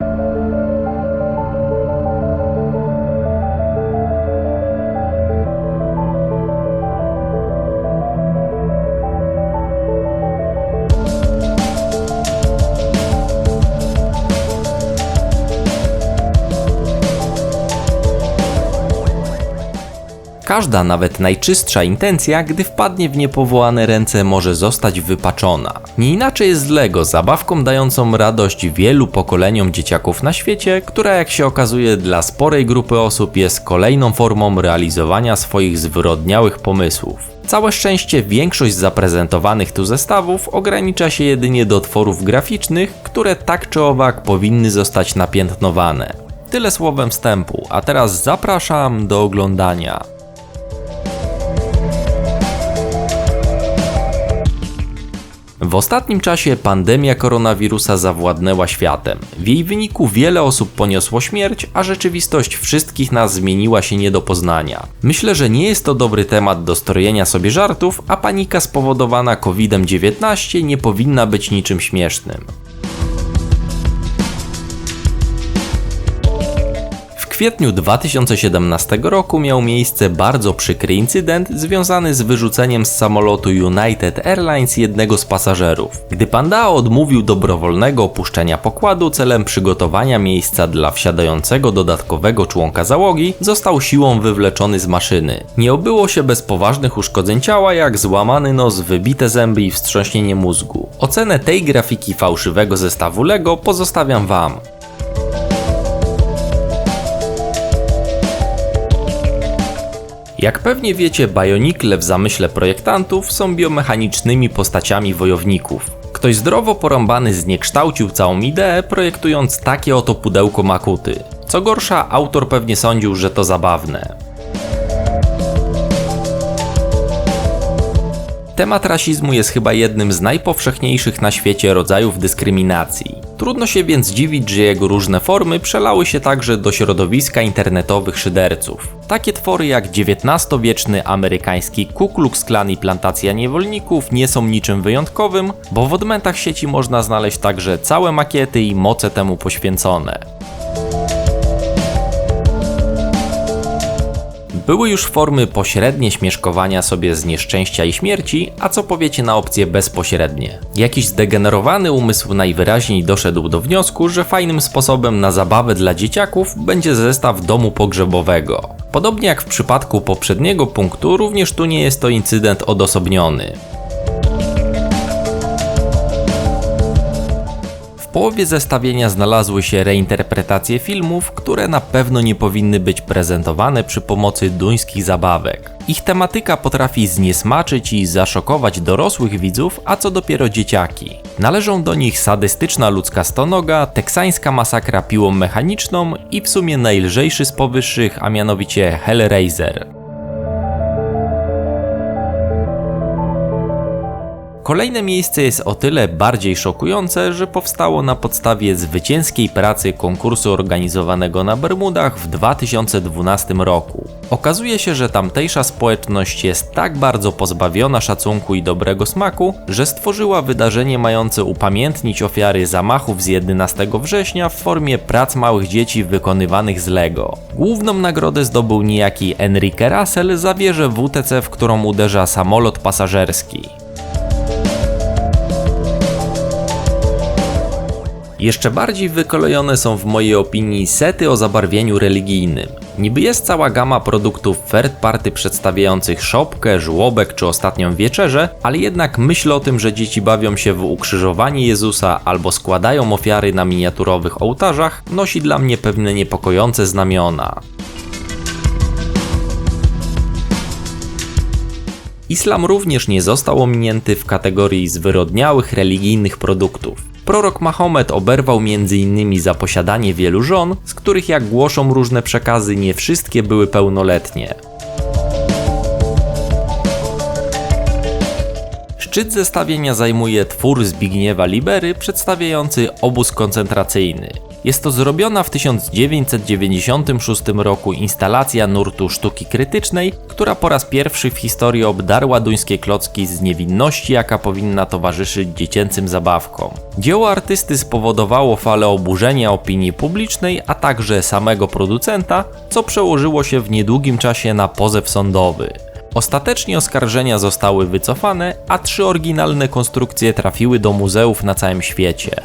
thank you Każda, nawet najczystsza intencja, gdy wpadnie w niepowołane ręce, może zostać wypaczona. Nie inaczej jest z Lego, zabawką dającą radość wielu pokoleniom dzieciaków na świecie, która jak się okazuje dla sporej grupy osób jest kolejną formą realizowania swoich zwyrodniałych pomysłów. Całe szczęście większość zaprezentowanych tu zestawów ogranicza się jedynie do tworów graficznych, które tak czy owak powinny zostać napiętnowane. Tyle słowem wstępu, a teraz zapraszam do oglądania. W ostatnim czasie pandemia koronawirusa zawładnęła światem. W jej wyniku wiele osób poniosło śmierć, a rzeczywistość wszystkich nas zmieniła się nie do poznania. Myślę, że nie jest to dobry temat do strojenia sobie żartów, a panika spowodowana COVID-19 nie powinna być niczym śmiesznym. Kwietniu 2017 roku miał miejsce bardzo przykry incydent związany z wyrzuceniem z samolotu United Airlines jednego z pasażerów. Gdy Pandao odmówił dobrowolnego opuszczenia pokładu celem przygotowania miejsca dla wsiadającego dodatkowego członka załogi, został siłą wywleczony z maszyny. Nie obyło się bez poważnych uszkodzeń ciała, jak złamany nos, wybite zęby i wstrząśnienie mózgu. Ocenę tej grafiki fałszywego zestawu Lego pozostawiam Wam. Jak pewnie wiecie, Bionikle w zamyśle projektantów są biomechanicznymi postaciami wojowników. Ktoś zdrowo porąbany zniekształcił całą ideę, projektując takie oto pudełko makuty. Co gorsza, autor pewnie sądził, że to zabawne. Temat rasizmu jest chyba jednym z najpowszechniejszych na świecie rodzajów dyskryminacji. Trudno się więc dziwić, że jego różne formy przelały się także do środowiska internetowych szyderców. Takie twory jak XIX-wieczny amerykański Ku Klux Klan i plantacja niewolników nie są niczym wyjątkowym, bo w odmętach sieci można znaleźć także całe makiety i moce temu poświęcone. Były już formy pośrednie śmieszkowania sobie z nieszczęścia i śmierci, a co powiecie na opcje bezpośrednie? Jakiś zdegenerowany umysł najwyraźniej doszedł do wniosku, że fajnym sposobem na zabawę dla dzieciaków będzie zestaw domu pogrzebowego. Podobnie jak w przypadku poprzedniego punktu, również tu nie jest to incydent odosobniony. Połowie zestawienia znalazły się reinterpretacje filmów, które na pewno nie powinny być prezentowane przy pomocy duńskich zabawek. Ich tematyka potrafi zniesmaczyć i zaszokować dorosłych widzów, a co dopiero dzieciaki. Należą do nich sadystyczna ludzka stonoga, teksańska masakra piłą mechaniczną i w sumie najlżejszy z powyższych, a mianowicie Hellraiser. Kolejne miejsce jest o tyle bardziej szokujące, że powstało na podstawie zwycięskiej pracy konkursu organizowanego na Bermudach w 2012 roku. Okazuje się, że tamtejsza społeczność jest tak bardzo pozbawiona szacunku i dobrego smaku, że stworzyła wydarzenie mające upamiętnić ofiary zamachów z 11 września w formie prac małych dzieci wykonywanych z Lego. Główną nagrodę zdobył niejaki Enrique Russell za wieżę WTC, w którą uderza samolot pasażerski. Jeszcze bardziej wykolejone są w mojej opinii sety o zabarwieniu religijnym. Niby jest cała gama produktów third party przedstawiających szopkę, żłobek czy ostatnią wieczerzę, ale jednak myśl o tym, że dzieci bawią się w ukrzyżowanie Jezusa albo składają ofiary na miniaturowych ołtarzach, nosi dla mnie pewne niepokojące znamiona. Islam również nie został ominięty w kategorii zwyrodniałych religijnych produktów. Prorok Mahomet oberwał m.in. za posiadanie wielu żon, z których jak głoszą różne przekazy nie wszystkie były pełnoletnie. Szczyt zestawienia zajmuje twór Zbigniewa Libery przedstawiający obóz koncentracyjny. Jest to zrobiona w 1996 roku instalacja nurtu sztuki krytycznej, która po raz pierwszy w historii obdarła duńskie klocki z niewinności, jaka powinna towarzyszyć dziecięcym zabawkom. Dzieło artysty spowodowało falę oburzenia opinii publicznej, a także samego producenta, co przełożyło się w niedługim czasie na pozew sądowy. Ostatecznie oskarżenia zostały wycofane, a trzy oryginalne konstrukcje trafiły do muzeów na całym świecie.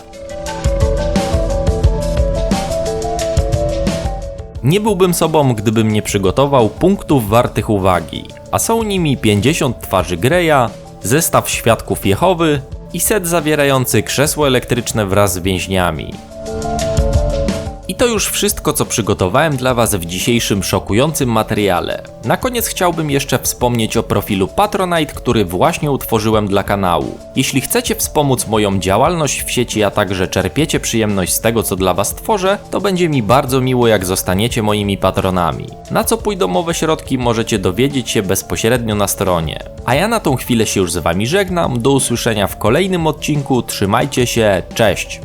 Nie byłbym sobą, gdybym nie przygotował punktów wartych uwagi, a są nimi 50 twarzy Greya, zestaw świadków Jehowy i set zawierający krzesło elektryczne wraz z więźniami. I to już wszystko, co przygotowałem dla Was w dzisiejszym szokującym materiale. Na koniec chciałbym jeszcze wspomnieć o profilu Patronite, który właśnie utworzyłem dla kanału. Jeśli chcecie wspomóc moją działalność w sieci, a także czerpiecie przyjemność z tego, co dla Was tworzę, to będzie mi bardzo miło, jak zostaniecie moimi patronami. Na co pójdą mowe środki, możecie dowiedzieć się bezpośrednio na stronie. A ja na tą chwilę się już z Wami żegnam, do usłyszenia w kolejnym odcinku, trzymajcie się, cześć!